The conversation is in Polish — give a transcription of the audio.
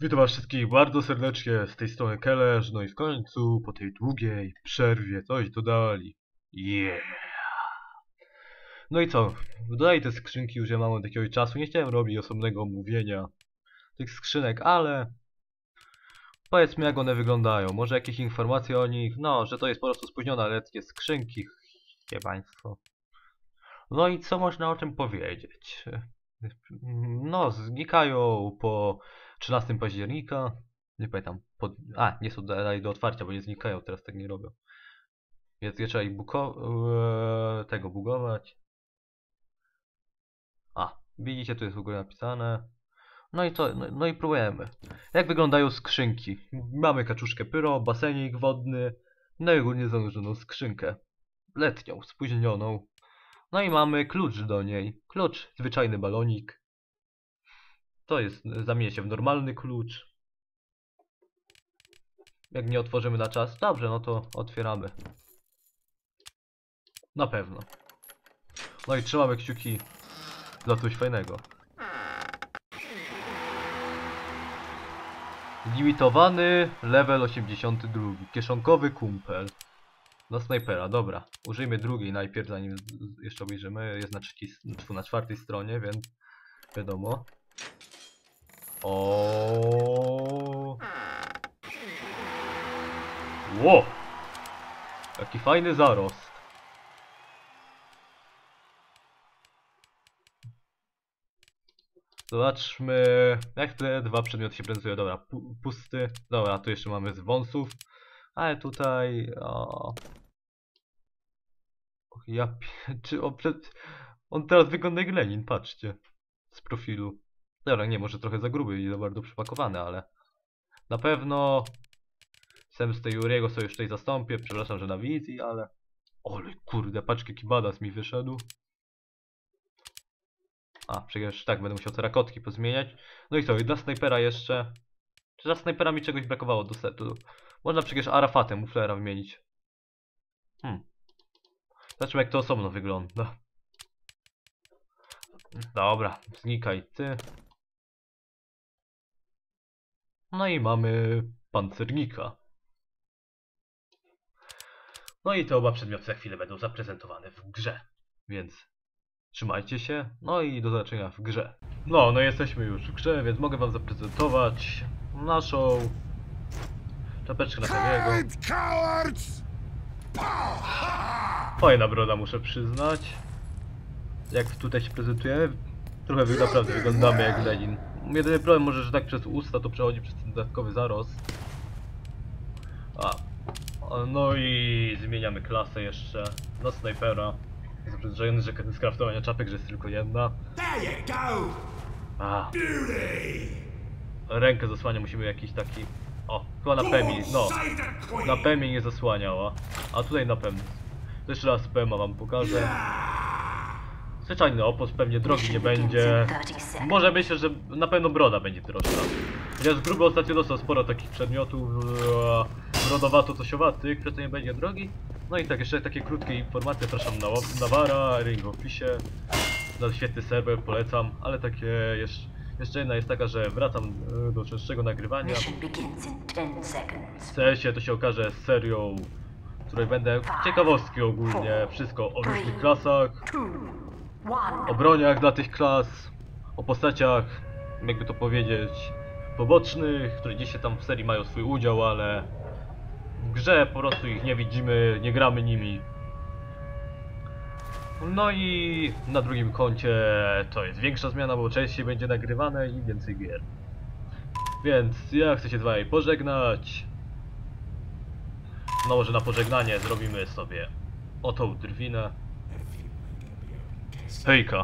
Witam was wszystkich bardzo serdecznie, z tej strony Kelesz, no i w końcu, po tej długiej przerwie, coś dodali. Yeah! No i co, dodali te skrzynki już ja mam od jakiegoś czasu, nie chciałem robić osobnego omówienia tych skrzynek, ale... Powiedzmy jak one wyglądają, może jakieś informacje o nich, no, że to jest po prostu spóźnione letnie skrzynki, wie państwo. No i co można o tym powiedzieć? No, znikają po 13 października. Nie pamiętam. Pod... A, nie są dalej do otwarcia, bo nie znikają, teraz tak nie robią. Więc je trzeba ich buko... eee, tego bugować. A, widzicie, tu jest w ogóle napisane. No i co? No, no i próbujemy. Jak wyglądają skrzynki? Mamy kaczuszkę pyro, basenik wodny, no i ogólnie zanurzoną skrzynkę. Letnią, spóźnioną. No i mamy klucz do niej. Klucz, zwyczajny balonik. To jest, zamienia się w normalny klucz. Jak nie otworzymy na czas, dobrze, no to otwieramy. Na pewno. No i trzymamy kciuki za coś fajnego. Limitowany level 82. Kieszonkowy kumpel. Do snajpera, dobra. Użyjmy drugiej najpierw, zanim jeszcze obejrzymy. Jest na, trzeciej, tfu, na czwartej stronie, więc wiadomo. O. Ło! Jaki fajny zarost. Zobaczmy, jak te dwa przedmioty się prezentują. Dobra, pu pusty. Dobra, tu jeszcze mamy z wąsów. Ale tutaj... O... Ja... Czy on, on teraz wygląda jak Lenin, patrzcie. Z profilu. Dobra, nie, może trochę za gruby i za bardzo przypakowany, ale... Na pewno... Zemstę Juriego sobie tutaj zastąpię. Przepraszam, że na wizji, ale... Ole kurde, paczki kibadas mi wyszedł. A, przecież tak, będę musiał terakotki pozmieniać. No i co, i dla snajpera jeszcze... Czy dla snajpera mi czegoś brakowało do setu? Można przecież Arafatem muflera wymienić. Hmm. Zobaczmy jak to osobno wygląda. Dobra, znikaj ty. No i mamy pancernika. No i te oba przedmioty za chwilę będą zaprezentowane w grze. Więc trzymajcie się. No i do zobaczenia w grze. No, no jesteśmy już w grze, więc mogę wam zaprezentować naszą czapeczkę na cowards! Fajna broda, muszę przyznać. Jak tutaj się prezentujemy, trochę naprawdę wyglądamy jak Lenin. Jedyny problem może, że tak przez usta to przechodzi przez ten dodatkowy zarost. A. No i zmieniamy klasę jeszcze na snajpera. Jestem przyzwyczajony, że z craftowania czapek, że jest tylko jedna. A, rękę zasłania musimy jakiś taki... O, chyba na Pemi, no. Na Pemi nie zasłaniała, a tutaj na. To jeszcze raz Pema wam pokażę. Zwyczajny opos, pewnie drogi nie będzie. Może myślę, że na pewno broda będzie droższa. Chociaż gruby ostatnio dostał sporo takich przedmiotów e, brodowato cosiowatych, przez to nie będzie drogi. No i tak, jeszcze takie krótkie informacje, zapraszam na Nawara, Ring of Fisie. Na świetny serwer, polecam, ale takie jeszcze, jeszcze jedna jest taka, że wracam e, do częstszego nagrywania. Mission begins in 10 seconds. W CS-ie to się okaże serią, w której będę ciekawostki ogólnie, wszystko o różnych klasach. O broniach dla tych klas, o postaciach, jakby to powiedzieć, pobocznych, które gdzieś się tam w serii mają swój udział, ale w grze po prostu ich nie widzimy, nie gramy nimi. No i na drugim koncie to jest większa zmiana, bo częściej będzie nagrywane i więcej gier. Więc ja chcę się z wami pożegnać. No może na pożegnanie zrobimy sobie o tą drwinę. Hooker